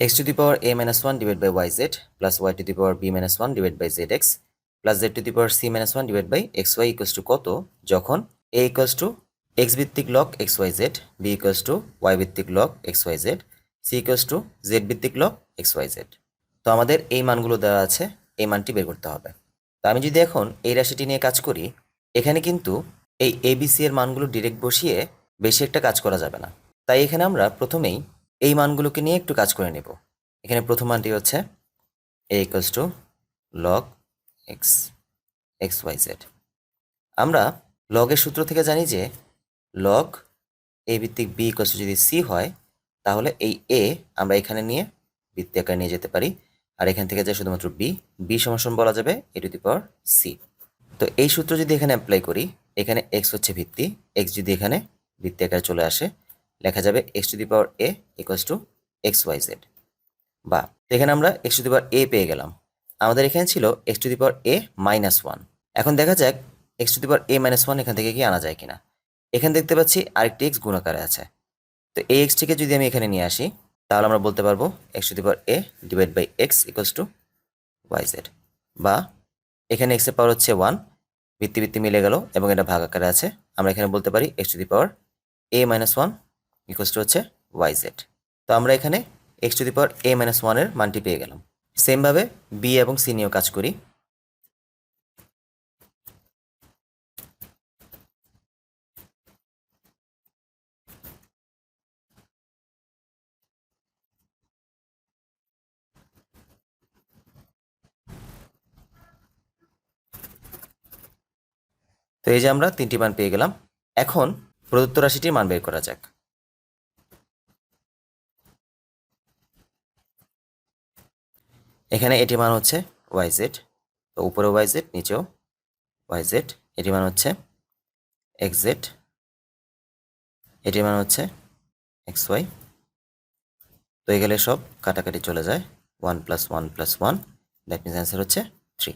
X to the power A minus one divide by Y Z plus Y to the power B minus one divide by Z X plus Z to the power C minus one divide by X Y equals to কত? যখন A equals to X ভিত্তিক log X Y Z B equals to Y ভিত্তিক log X Y Z C equals to Z ভিত্তিক log X Y Z তো আমাদের এই মানগুলো দেওয়া আছে, এই মানটি বের করতে হবে। তো আমি যদি এখন এই রাশিটি নিয়ে কাজ করি, এখানে কিন্তু এই এবিসি এর মানগুলো ডিরেক্ট বসিয়ে বেশি একটা কাজ করা যাবে না। তাই এখানে আমরা প্রথমেই এই মানগুলোকে নিয়ে একটু কাজ করে নেব। এখানে প্রথম মানটি হচ্ছে A equals to log X X Y Z আমরা লগের সূত্র থেকে জানি যে লগ এ ভিত্তিক বি ইকুয়ালস টু যদি সি হয়, তাহলে এই এ আমরা এখানে নিয়ে বৃত্তি আকারে নিয়ে যেতে পারি। আর এখান থেকে যায় শুধুমাত্র বি বি সমান বলা যাবে এ টু দি পাওয়ার সি তো এই সূত্র যদি এখানে অ্যাপ্লাই করি, এখানে এক্স হচ্ছে ভিত্তি এক্স যদি এখানে ভিত্তি আকারে চলে আসে লেখা যাবে X to the power A equals to X Y Z বা এখানে আমরা এক্স টু দি পাওয়ার এ পেয়ে গেলাম। আমাদের এখানে ছিল X to the power A minus one এখন দেখা যাক X to the power A minus one এখান থেকে কি আনা যায় কিনা। এখানে দেখতে পাচ্ছি আরেকটি এক্স গুণাকারে আছে। তো এই এক্সটিকে যদি আমি এখানে নিয়ে আসি, তাহলে আমরা বলতে পারব X to the power A divide by X equals to Y Z বা এখানে এক্সের পাওয়ার হচ্ছে ওয়ান ভিত্তি ভিত্তি মিলে গেল এবং এটা ভাগ আকারে আছে। আমরা এখানে বলতে পারি X to the power A minus one equals to হচ্ছে ওয়াই জেড তো আমরা এখানে X to the power A minus ওয়ানের মানটি পেয়ে গেলাম। সেমভাবে বি এবং সি নিয়েও কাজ করি। তো এই যে আমরা তিনটি মান পেয়ে গেলাম। এখন প্রদত্ত রাশিটির মান বের করা যাক। এখানে এটি মান হচ্ছে ওয়াই জেড তো উপরে ওয়াই জেড নিচেও ওয়াই জেড এটি মান হচ্ছে এক্স জেড এটি মান হচ্ছে এক্স ওয়াই তো এগুলো সব কাটাকাটি চলে যায় one plus one plus one that means answer হচ্ছে থ্রি